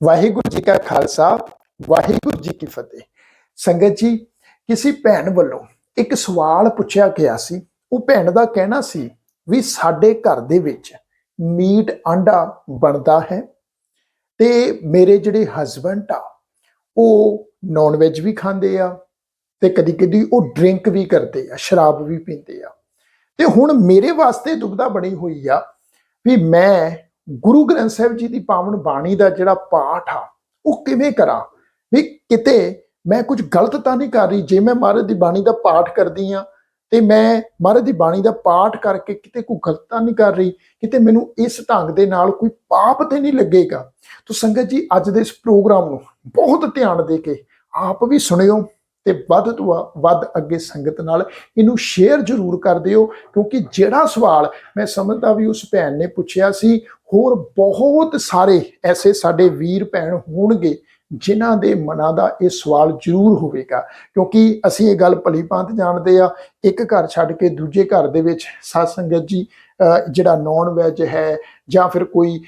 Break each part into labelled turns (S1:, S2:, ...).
S1: ਵਾਹਿਗੁਰੂ ਜੀ ਕਾ ਖਾਲਸਾ, ਵਾਹਿਗੁਰੂ ਜੀ ਕੀ ਫਤਿਹ। ਸੰਗਤ ਜੀ, ਕਿਸੇ ਭੈਣ ਵੱਲੋਂ ਇੱਕ ਸਵਾਲ ਪੁੱਛਿਆ ਗਿਆ ਸੀ। ਉਹ ਭੈਣ ਦਾ ਕਹਿਣਾ ਸੀ ਵੀ ਸਾਡੇ ਘਰ ਦੇ ਵਿੱਚ ਮੀਟ ਆਂਡਾ ਬਣਦਾ ਹੈ ਤੇ ਮੇਰੇ ਜਿਹੜੇ ਹਸਬੰਡ ਆ, ਉਹ ਨਾਨ ਵੈਜ ਵੀ ਖਾਂਦੇ ਆ ਤੇ ਕਦੀ ਕਦੀ ਉਹ ਡਰਿੰਕ ਵੀ ਕਰਦੇ ਆ, ਸ਼ਰਾਬ ਵੀ ਪੀਂਦੇ ਆ। ਤੇ ਹੁਣ ਮੇਰੇ ਵਾਸਤੇ ਦੁਬਦਾ ਬਣੀ ਹੋਈ ਆ ਵੀ ਮੈਂ ਗੁਰੂ ਗ੍ਰੰਥ ਸਾਹਿਬ ਜੀ ਦੀ ਪਾਵਨ ਬਾਣੀ ਦਾ ਜਿਹੜਾ ਪਾਠ ਆ, ਉਹ ਕਿਵੇਂ ਕਰਾਂ? ਵੀ ਕਿਤੇ ਮੈਂ ਕੁਝ ਗਲਤ ਤਾਂ ਨਹੀਂ ਕਰ ਰਹੀ, ਜੇ ਮੈਂ ਮਹਾਰਾਜ ਦੀ ਬਾਣੀ ਦਾ ਪਾਠ ਕਰਦੀ ਆ ਤੇ ਮੈਂ ਮਹਾਰਾਜ ਦੀ ਬਾਣੀ ਦਾ ਪਾਠ ਕਰਕੇ ਕਿਤੇ ਕੋਈ ਗਲਤ ਤਾਂ ਨਹੀਂ ਕਰ ਰਹੀ, ਕਿਤੇ ਮੈਨੂੰ ਇਸ ਢੰਗ ਦੇ ਨਾਲ ਕੋਈ ਪਾਪ ਤੇ ਨਹੀਂ ਲੱਗੇਗਾ। ਤਾਂ ਸੰਗਤ ਜੀ, ਅੱਜ ਦੇ ਇਸ ਪ੍ਰੋਗਰਾਮ ਨੂੰ ਬਹੁਤ ਧਿਆਨ ਦੇ ਕੇ ਆਪ ਵੀ ਸੁਣਿਓ। ਤੇ ਵੱਧ ਤੋਂ ਵ- ਵੱਧ ਅੱਗੇ ਸੰਗਤ ਨਾਲ ਇਹਨੂੰ ਸ਼ੇਅਰ ਜ਼ਰੂਰ ਕਰ ਦਿਓ, ਕਿਉਂਕਿ ਜਿਹੜਾ ਸਵਾਲ ਮੈਂ ਸਮਝਦਾ ਵੀ ਉਸ ਭੈਣ ਨੇ ਪੁੱਛਿਆ ਸੀ, ਹੋਰ ਬਹੁਤ ਸਾਰੇ ਐਸੇ ਸਾਡੇ ਵੀਰ ਭੈਣ ਹੋਣਗੇ ਜਿਨ੍ਹਾਂ ਦੇ ਮਨਾਂ ਦਾ ਇਹ ਸਵਾਲ ਜ਼ਰੂਰ ਹੋਵੇਗਾ। ਕਿਉਂਕਿ ਅਸੀਂ ਇਹ ਗੱਲ ਭਲੀ ਭਾਂਤ ਜਾਣਦੇ ਆ, ਇੱਕ ਘਰ ਛੱਡ ਕੇ ਦੂਜੇ ਘਰ ਦੇ ਵਿੱਚ ਸਾਧ ਸੰਗਤ ਜੀ ਜਿਹੜਾ ਨਾਨ ਵੈਜ ਹੈ ਜਾਂ ਫਿਰ ਕੋਈ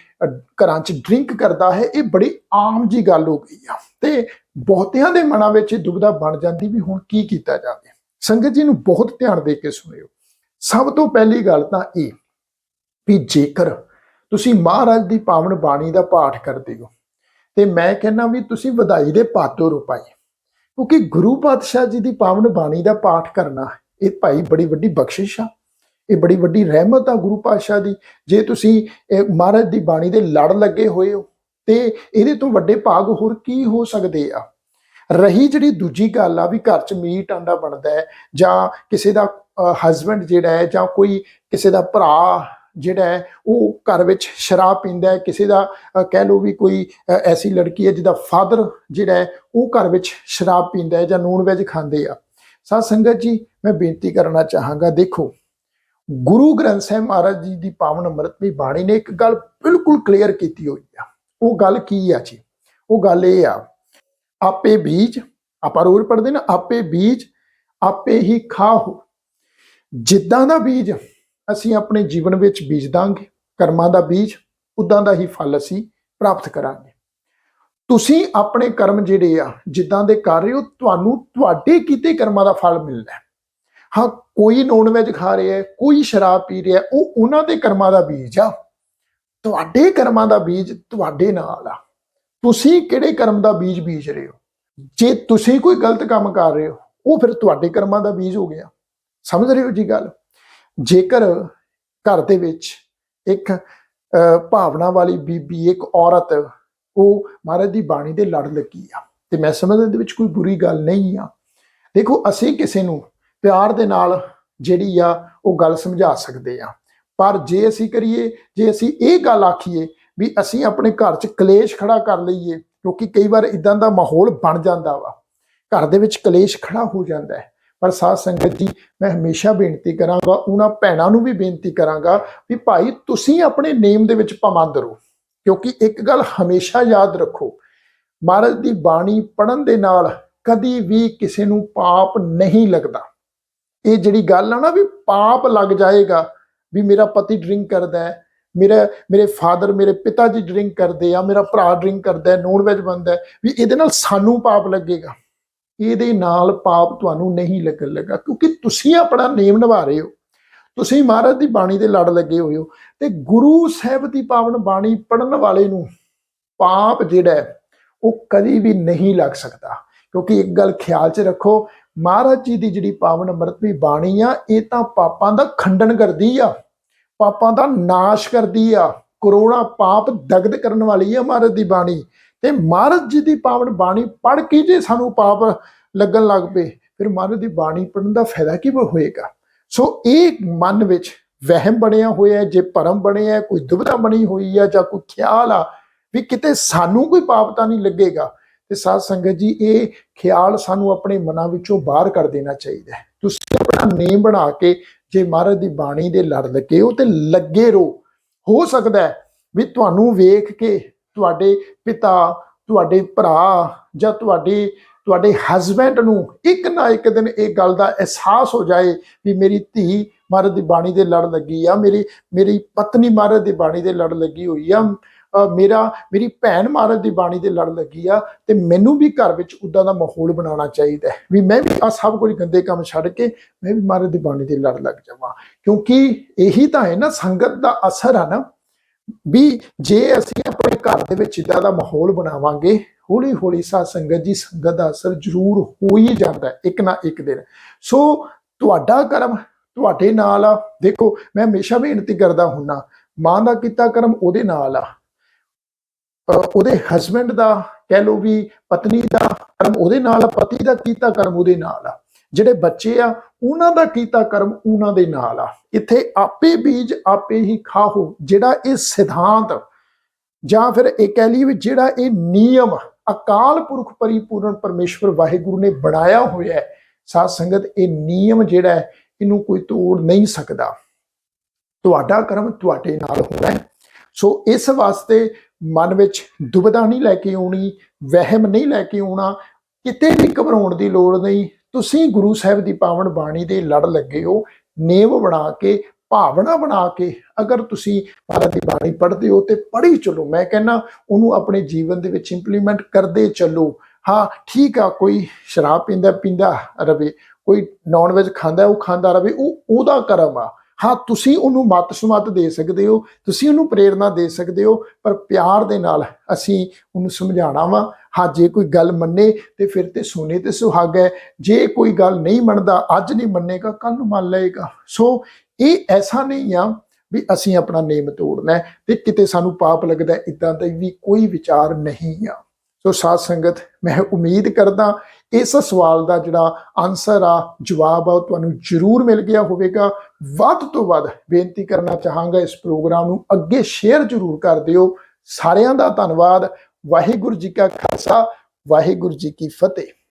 S1: ਘਰਾਂ 'ਚ ਡਰਿੰਕ ਕਰਦਾ ਹੈ, ਇਹ ਬੜੀ ਆਮ ਜੀ ਗੱਲ ਹੋ ਗਈ ਆ। ਤੇ ਬਹੁਤਿਆਂ ਦੇ ਮਨਾਂ ਵਿੱਚ ਇਹ ਦੁਬਿਧਾ ਬਣ ਜਾਂਦੀ ਵੀ ਹੁਣ ਕੀ ਕੀਤਾ ਜਾਵੇ। ਸੰਗਤ ਜੀ ਨੂੰ ਬਹੁਤ ਧਿਆਨ ਦੇ ਕੇ ਸੁਣਿਓ। ਸਭ ਤੋਂ ਪਹਿਲੀ ਗੱਲ ਤਾਂ ਇਹ ਵੀ ਜੇਕਰ ਤੁਸੀਂ ਮਹਾਰਾਜ ਦੀ ਪਾਵਨ ਬਾਣੀ ਦਾ ਪਾਠ ਕਰਦੇ ਹੋ, ਤੇ ਮੈਂ ਕਹਿੰਦਾ ਵੀ ਤੁਸੀਂ ਵਧਾਈ ਦੇ ਪਾਤੋ ਰੁਪਾਈ ਕਿਉਂਕਿ ਗੁਰੂ ਪਾਤਸ਼ਾਹ ਜੀ ਦੀ ਪਾਵਨ ਬਾਣੀ ਦਾ ਪਾਠ ਕਰਨਾ, ਇਹ ਭਾਈ ਬੜੀ ਵੱਡੀ ਬਖਸ਼ਿਸ਼ ਆ। ਇਹ ਬੜੀ ਵੱਡੀ ਰਹਿਮਤ ਆ ਗੁਰੂ ਪਾਤਸ਼ਾਹ ਦੀ। ਜੇ ਤੁਸੀਂ ਮਹਾਰਾਜ ਦੀ ਬਾਣੀ ਦੇ ਲੜ ਲੱਗੇ ਹੋਏ ਹੋ ਤੇ ਇਹਦੇ ਤੋਂ ਵੱਡੇ ਭਾਗ ਹੋਰ ਕੀ ਹੋ ਸਕਦੇ ਆ? ਰਹੀ ਜਿਹੜੀ ਦੂਜੀ ਗੱਲ ਆ ਵੀ ਘਰ 'ਚ ਮੀਟ ਆਂਡਾ ਬਣਦਾ ਹੈ ਜਾਂ ਕਿਸੇ ਦਾ ਹਸਬੰਡ ਜਿਹੜਾ ਹੈ ਜਾਂ ਕੋਈ ਕਿਸੇ ਦਾ ਭਰਾ ਜਿਹੜਾ ਹੈ, ਉਹ ਘਰ ਵਿੱਚ ਸ਼ਰਾਬ ਪੀਂਦਾ ਹੈ, ਕਿਸੇ ਦਾ ਕਹਿ ਲਓ ਵੀ ਕੋਈ ਐਸੀ ਲੜਕੀ ਹੈ ਜਿਹਦਾ ਫਾਦਰ ਜਿਹੜਾ ਹੈ, ਉਹ ਘਰ ਵਿੱਚ ਸ਼ਰਾਬ ਪੀਂਦਾ ਹੈ ਜਾਂ ਨੂਨ ਵੈਜ ਖਾਂਦੇ ਆ। ਸਾਧ ਸੰਗਤ ਜੀ, ਮੈਂ ਬੇਨਤੀ ਕਰਨਾ ਚਾਹਾਂਗਾ, ਦੇਖੋ, ਗੁਰੂ ਗ੍ਰੰਥ ਸਾਹਿਬ ਮਹਾਰਾਜ ਜੀ ਦੀ ਪਾਵਨ ਅੰਮ੍ਰਿਤਮਈ ਬਾਣੀ ਨੇ ਇੱਕ ਗੱਲ ਬਿਲਕੁਲ ਕਲੀਅਰ ਕੀਤੀ ਹੋਈ ਆ। ਉਹ ਗੱਲ ਕੀ ਆ ਜੀ? ਉਹ ਗੱਲ ਇਹ ਆ, ਆਪੇ ਬੀਜ, ਆਪਾਂ ਰੋਜ਼ ਪੜ੍ਹਦੇ ਨਾ, ਆਪੇ ਬੀਜ, ਆਪੇ ਹੀ ਖਾਓ ਜਿੱਦਾਂ ਦਾ ਬੀਜ ਅਸੀਂ ਆਪਣੇ ਜੀਵਨ ਵਿੱਚ ਬੀਜ ਦਾਂਗੇ, ਕਰਮਾਂ ਦਾ ਬੀਜ, ਉਦਾਂ ਦਾ ਹੀ ਫਲ ਅਸੀਂ ਪ੍ਰਾਪਤ ਕਰਾਂਗੇ। ਤੁਸੀਂ ਆਪਣੇ ਕਰਮ ਜਿਹੜੇ ਆ, ਜਿੱਦਾਂ ਦੇ ਕਰ ਰਹੇ ਹੋ, ਤੁਹਾਨੂੰ ਤੁਹਾਡੇ ਕੀਤੇ ਕਰਮਾਂ ਦਾ ਫਲ ਮਿਲਣਾ। ਹੈ ਹਾਂ ਕੋਈ ਨੌਨ ਵੈਜ ਖਾ ਰਿਹਾ ਹੈ, ਕੋਈ ਸ਼ਰਾਬ ਪੀ ਰਿਹਾ ਉਹ ਉਹਨਾਂ ਦੇ ਕਰਮਾਂ ਦਾ ਬੀਜ ਆ। ਤੁਹਾਡੇ ਕਰਮਾਂ ਦਾ ਬੀਜ ਤੁਹਾਡੇ ਨਾਲ ਆ। ਤੁਸੀਂ ਕਿਹੜੇ ਕਰਮ ਦਾ ਬੀਜ ਬੀਜ ਰਹੇ ਹੋ? ਜੇ ਤੁਸੀਂ ਕੋਈ ਗਲਤ ਕੰਮ ਕਰ ਰਹੇ ਹੋ, ਉਹ ਫਿਰ ਤੁਹਾਡੇ ਕਰਮਾਂ ਦਾ ਬੀਜ ਹੋ ਗਿਆ। ਸਮਝ ਰਹੇ ਹੋ ਜੀ ਗੱਲ? ਜੇਕਰ ਘਰ ਦੇ ਵਿੱਚ ਇੱਕ ਭਾਵਨਾ ਵਾਲੀ ਬੀਬੀ, ਇੱਕ ਔਰਤ, ਉਹ ਮਹਾਰਾਜ ਦੀ ਬਾਣੀ ਦੇ ਲੜ ਲੱਗੀ ਆ, ਤੇ ਮੈਂ ਸਮਝਦਾ ਇਹਦੇ ਵਿੱਚ ਕੋਈ ਬੁਰੀ ਗੱਲ ਨਹੀਂ ਆ। ਦੇਖੋ, ਅਸੀਂ ਕਿਸੇ ਨੂੰ ਪਿਆਰ ਦੇ ਨਾਲ ਜਿਹੜੀ ਆ, ਉਹ ਗੱਲ ਸਮਝਾ ਸਕਦੇ ਆ। ਪਰ ਜੇ ਅਸੀਂ ਕਰੀਏ, ਜੇ ਅਸੀਂ ਇਹ ਗੱਲ ਆਖੀਏ ਵੀ ਅਸੀਂ ਆਪਣੇ ਘਰ 'ਚ ਕਲੇਸ਼ ਖੜਾ ਕਰ ਲਈਏ, ਕਿਉਂਕਿ ਕਈ ਵਾਰ ਇਦਾਂ ਦਾ ਮਾਹੌਲ ਬਣ ਜਾਂਦਾ ਵਾ। ਘਰ ਦੇ ਵਿੱਚ ਕਲੇਸ਼ ਖੜਾ ਹੋ ਜਾਂਦਾ ਹੈ। ਪਰ ਸਾਧ ਸੰਗਤ ਜੀ, ਮੈਂ ਹਮੇਸ਼ਾ ਬੇਨਤੀ ਕਰਾਂਗਾ, ਉਹਨਾਂ ਭੈਣਾਂ ਨੂੰ ਵੀ ਬੇਨਤੀ ਕਰਾਂਗਾ ਵੀ ਭਾਈ ਤੁਸੀਂ ਆਪਣੇ ਨੇਮ ਦੇ ਵਿੱਚ ਪਾਬੰਦ ਰਹੋ। ਕਿਉਂਕਿ ਇੱਕ ਗੱਲ ਹਮੇਸ਼ਾ ਯਾਦ ਰੱਖੋ, ਮਹਾਰਾਜ ਦੀ ਬਾਣੀ ਪੜਨ ਦੇ ਨਾਲ ਕਦੀ ਵੀ ਕਿਸੇ ਨੂੰ ਪਾਪ ਨਹੀਂ ਲੱਗਦਾ। ਇਹ ਜਿਹੜੀ ਗੱਲ ਆ ਨਾ ਵੀ ਪਾਪ ਲੱਗ ਜਾਏਗਾ ਵੀ ਮੇਰਾ ਪਤੀ ਡਰਿੰਕ ਕਰਦਾ ਹੈ, ਮੇਰਾ, ਮੇਰੇ ਫਾਦਰ ਮੇਰੇ ਪਿਤਾ ਜੀ ਡਰਿੰਕ ਕਰਦੇ ਆ, ਮੇਰਾ ਭਰਾ ਡਰਿੰਕ ਕਰਦਾ ਹੈ ਨੋਨ ਵੈਜ ਬੰਦਾ ਵੀ ਇਹਦੇ ਨਾਲ ਸਾਨੂੰ ਪਾਪ ਲੱਗੇਗਾ। ਇਹਦੇ ਨਾਲ ਪਾਪ ਤੁਹਾਨੂੰ ਨਹੀਂ ਲੱਗਣ ਲੱਗਾ, ਕਿਉਂਕਿ ਤੁਸੀਂ ਆਪਣਾ ਨੇਮ ਨਿਭਾ ਰਹੇ ਹੋ। ਤੁਸੀਂ ਮਹਾਰਾਜ ਦੀ ਬਾਣੀ ਦੇ ਲੜ ਲੱਗੇ ਹੋਏ ਹੋ। ਤੇ ਗੁਰੂ ਸਾਹਿਬ ਦੀ ਪਾਵਨ ਬਾਣੀ ਪੜਨ ਵਾਲੇ ਨੂੰ ਪਾਪ ਜਿਹੜਾ ਉਹ ਕਦੀ ਵੀ ਨਹੀਂ ਲੱਗ ਸਕਦਾ। ਕਿਉਂਕਿ ਇੱਕ ਗੱਲ ਖਿਆਲ 'ਚ ਰੱਖੋ, ਮਹਾਰਾਜ ਜੀ ਦੀ ਜਿਹੜੀ ਪਾਵਨ ਅੰਮ੍ਰਿਤਮਈ ਬਾਣੀ ਆ, ਇਹ ਤਾਂ ਪਾਪਾਂ ਦਾ ਖੰਡਨ ਕਰਦੀ ਆ, ਪਾਪਾਂ ਦਾ ਨਾਸ਼ ਕਰਦੀ ਆ, ਕਰੋੜਾਂ ਪਾਪ ਦਗਦ ਕਰਨ ਵਾਲੀ ਆ ਮਹਾਰਾਜ ਦੀ ਬਾਣੀ। ਤੇ ਮਹਾਰਾਜ ਜੀ ਦੀ ਪਾਵਨ ਬਾਣੀ ਪੜ੍ਹ ਕੇ ਜੇ ਸਾਨੂੰ ਪਾਪ ਲੱਗਣ ਲੱਗ ਪਏ, ਫਿਰ ਮਹਾਰਾਜ ਦੀ ਬਾਣੀ ਪੜਨ ਦਾ ਫਾਇਦਾ ਕੀ ਹੋਏਗਾ? ਸੋ ਇਹ ਮਨ ਵਿੱਚ ਵਹਿਮ ਬਣਿਆ ਹੋਇਆ ਜੇ ਭਰਮ ਬਣਿਆ ਹੈ, ਕੋਈ ਦੁਬਿਧਾ ਬਣੀ ਹੋਈ ਆ ਜਾਂ ਕੋਈ ਖਿਆਲ ਆ ਵੀ ਕਿਤੇ ਸਾਨੂੰ ਕੋਈ ਪਾਪ ਤਾਂ ਨਹੀਂ ਲੱਗੇਗਾ ਤੇ ਸਾਧ ਸੰਗਤ ਜੀ, ਇਹ ਖਿਆਲ ਸਾਨੂੰ ਆਪਣੇ ਮਨਾਂ ਵਿੱਚੋਂ ਬਾਹਰ ਕਰ ਦੇਣਾ ਚਾਹੀਦਾ ਹੈ। ਤੁਸੀਂ ਆਪਣਾ ਨੇਮ ਬਣਾ ਕੇ ਜੇ ਮਹਾਰਾਜ ਦੀ ਬਾਣੀ ਦੇ ਲੜ ਲੱਗੇ ਹੋ ਤੇ ਲੱਗੇ ਰਹੋ। ਹੋ ਸਕਦਾ ਹੈ ਵੀ ਤੁਹਾਨੂੰ ਵੇਖ ਕੇ ਤੁਹਾਡੇ ਪਿਤਾ, ਤੁਹਾਡੇ ਭਰਾ ਜਾਂ ਤੁਹਾਡੇ ਤੁਹਾਡੇ ਹਸਬੈਂਡ ਨੂੰ ਇੱਕ ਨਾ ਇੱਕ ਦਿਨ ਇਹ ਗੱਲ ਦਾ ਅਹਿਸਾਸ ਹੋ ਜਾਏ ਵੀ ਮੇਰੀ ਧੀ ਮਹਾਰਾਜ ਦੀ ਬਾਣੀ ਦੇ ਲੜ ਲੱਗੀ ਆ, ਮੇਰੀ ਮੇਰੀ ਪਤਨੀ ਮਹਾਰਾਜ ਦੀ ਬਾਣੀ ਦੇ ਲੜ ਲੱਗੀ ਹੋਈ ਆ ਮੇਰਾ, ਮੇਰੀ ਭੈਣ ਮਹਾਰਾਜ ਦੀ ਬਾਣੀ ਦੇ ਲੜ ਲੱਗੀ ਆ ਤੇ ਮੈਨੂੰ ਵੀ ਘਰ ਵਿੱਚ ਉਦਾਂ ਦਾ ਮਾਹੌਲ ਬਣਾਉਣਾ ਚਾਹੀਦਾ ਵੀ ਮੈਂ ਵੀ ਆ ਸਭ ਕੁਝ ਗੰਦੇ ਕੰਮ ਛੱਡ ਕੇ ਮੈਂ ਵੀ ਮਹਾਰਾਜ ਦੀ ਬਾਣੀ ਦੇ ਲੜ ਲੱਗ ਜਾਵਾਂ। ਕਿਉਂਕਿ ਇਹੀ ਤਾਂ ਹੈ ਨਾ, ਸੰਗਤ ਦਾ ਅਸਰ ਆ ਨਾ, ਵੀ ਜੇ ਅਸੀਂ ਆਪਣੇ ਘਰ ਦੇ ਵਿੱਚ ਇਦਾਂ ਦਾ ਮਾਹੌਲ ਬਣਾਵਾਂਗੇ ਹੌਲੀ ਹੌਲੀ ਸਾਧ ਸੰਗਤ ਜੀ ਸੰਗਤ ਦਾ ਅਸਰ ਜ਼ਰੂਰ ਹੋ ਹੀ ਜਾਂਦਾ ਇੱਕ ਨਾ ਇੱਕ ਦਿਨ। ਸੋ ਤੁਹਾਡਾ ਕਰਮ ਤੁਹਾਡੇ ਨਾਲ ਆ। ਦੇਖੋ, ਮੈਂ ਹਮੇਸ਼ਾ ਬੇਨਤੀ ਕਰਦਾ ਹੁੰਨਾ, ਮਾਂ ਦਾ ਕੀਤਾ ਕਰਮ ਉਹਦੇ ਨਾਲ ਆ। ਉਹਦੇ ਹਸਬੰਡ ਦਾ ਕਹਿ ਲਓ ਵੀ ਪਤਨੀ ਦਾ ਕਰਮ ਉਹਦੇ ਨਾਲ ਪਤੀ ਦਾ ਕੀਤਾ ਕਰਮ ਉਹਦੇ ਨਾਲ ਆ। ਜਿਹੜੇ ਬੱਚੇ ਆ, ਉਹਨਾਂ ਦਾ ਕੀਤਾ ਕਰਮ ਉਹਨਾਂ ਦੇ ਨਾਲ ਆ। ਇੱਥੇ ਆਪੇ ਬੀਜ ਆਪੇ ਹੀ ਖਾਓ ਜਿਹੜਾ ਇਹ ਸਿਧਾਂਤ ਜਾਂ ਫਿਰ ਇਹ ਕਹਿ ਲਈਏ ਵੀ ਜਿਹੜਾ ਇਹ ਨਿਯਮ ਅਕਾਲ ਪੁਰਖ ਪਰਿਪੂਰਨ ਪਰਮੇਸ਼ਵਰ ਵਾਹਿਗੁਰੂ ਨੇ ਬਣਾਇਆ ਹੋਇਆ ਹੈ, ਸਾਧ ਸੰਗਤ, ਇਹ ਨਿਯਮ ਜਿਹੜਾ ਹੈ, ਇਹਨੂੰ ਕੋਈ ਤੋੜ ਨਹੀਂ ਸਕਦਾ। ਤੁਹਾਡਾ ਕਰਮ ਤੁਹਾਡੇ ਨਾਲ ਹੋਣਾ ਸੋ ਇਸ ਵਾਸਤੇ ਮਨ ਵਿੱਚ ਦੁਬਿਧਾ ਨਹੀਂ ਲੈ ਕੇ ਆਉਣੀ, ਵਹਿਮ ਨਹੀਂ ਲੈ ਕੇ ਆਉਣਾ, ਕਿਤੇ ਵੀ ਘਬਰਾਉਣ ਦੀ ਲੋੜ ਨਹੀਂ। ਤੁਸੀਂ ਗੁਰੂ ਸਾਹਿਬ ਦੀ ਪਾਵਨ ਬਾਣੀ ਦੇ ਲੜ ਲੱਗੇ ਹੋ ਨੇਮ ਬਣਾ ਕੇ, ਭਾਵਨਾ ਬਣਾ ਕੇ ਅਗਰ ਤੁਸੀਂ ਭਾਰਤ ਦੀ ਬਾਣੀ ਪੜ੍ਹਦੇ ਹੋ ਤੇ ਪੜ੍ਹੀ ਚਲੋ। ਮੈਂ ਕਹਿੰਨਾ ਉਹਨੂੰ ਆਪਣੇ ਜੀਵਨ ਦੇ ਵਿੱਚ ਇੰਪਲੀਮੈਂਟ ਕਰਦੇ ਚੱਲੋ। ਹਾਂ, ਠੀਕ ਆ, ਕੋਈ ਸ਼ਰਾਬ ਪੀਂਦਾ ਪੀਂਦਾ ਰਵੇ, ਕੋਈ ਨਾਨ ਵੈਜ ਖਾਂਦਾ ਉਹ ਖਾਂਦਾ ਰਵੇ, ਉਹ ਉਹਦਾ ਕਰਮ ਆ। ਹਾਂ, ਤੁਸੀਂ ਉਹਨੂੰ ਮਤ ਸਮਤ ਦੇ ਸਕਦੇ ਹੋ, ਤੁਸੀਂ ਉਹਨੂੰ ਪ੍ਰੇਰਣਾ ਦੇ ਸਕਦੇ ਹੋ, ਪਰ ਪਿਆਰ ਦੇ ਨਾਲ ਅਸੀਂ ਉਹਨੂੰ ਸਮਝਾਣਾ ਵਾ। ਹਾਂ, ਜੇ ਕੋਈ ਗੱਲ ਮੰਨੇ ਤੇ ਫਿਰ ਤੇ ਸੋਨੇ ਤੇ ਸੁਹਾਗਾ ਹੈ। ਜੇ ਕੋਈ ਗੱਲ ਨਹੀਂ ਮੰਨਦਾ, ਅੱਜ ਨਹੀਂ ਮੰਨੇਗਾ ਕੱਲ ਨੂੰ ਮੰਨ ਲਏਗਾ। ਸੋ ਇਹ ਐਸਾ ਨਹੀਂ ਆ ਵੀ ਅਸੀਂ ਆਪਣਾ ਨੇਮ ਤੋੜਨਾ ਹੈ ਤੇ ਕਿਤੇ ਸਾਨੂੰ ਪਾਪ ਲੱਗਦਾ ਇਦਾਂ ਦਾ ਵੀ ਕੋਈ ਵਿਚਾਰ ਨਹੀਂ ਆ। ਸੋ ਸਾਧ ਸੰਗਤ, ਮੈਂ ਉਮੀਦ ਕਰਦਾ ਇਸ ਸਵਾਲ ਦਾ ਜਿਹੜਾ ਆਨਸਰ ਆ, ਜਵਾਬ ਆ, ਉਹ ਤੁਹਾਨੂੰ ਜ਼ਰੂਰ ਮਿਲ ਗਿਆ ਹੋਵੇਗਾ। ਵੱਧ ਤੋਂ ਵੱਧ ਬੇਨਤੀ ਕਰਨਾ ਚਾਹਾਂਗਾ ਇਸ ਪ੍ਰੋਗਰਾਮ ਨੂੰ ਅੱਗੇ ਸ਼ੇਅਰ ਜ਼ਰੂਰ ਕਰ ਦਿਓ। ਸਾਰਿਆਂ ਦਾ ਧੰਨਵਾਦ। ਵਾਹਿਗੁਰੂ ਜੀ ਕਾ ਖਾਲਸਾ, ਵਾਹਿਗੁਰੂ ਜੀ ਕੀ ਫਤਿਹ।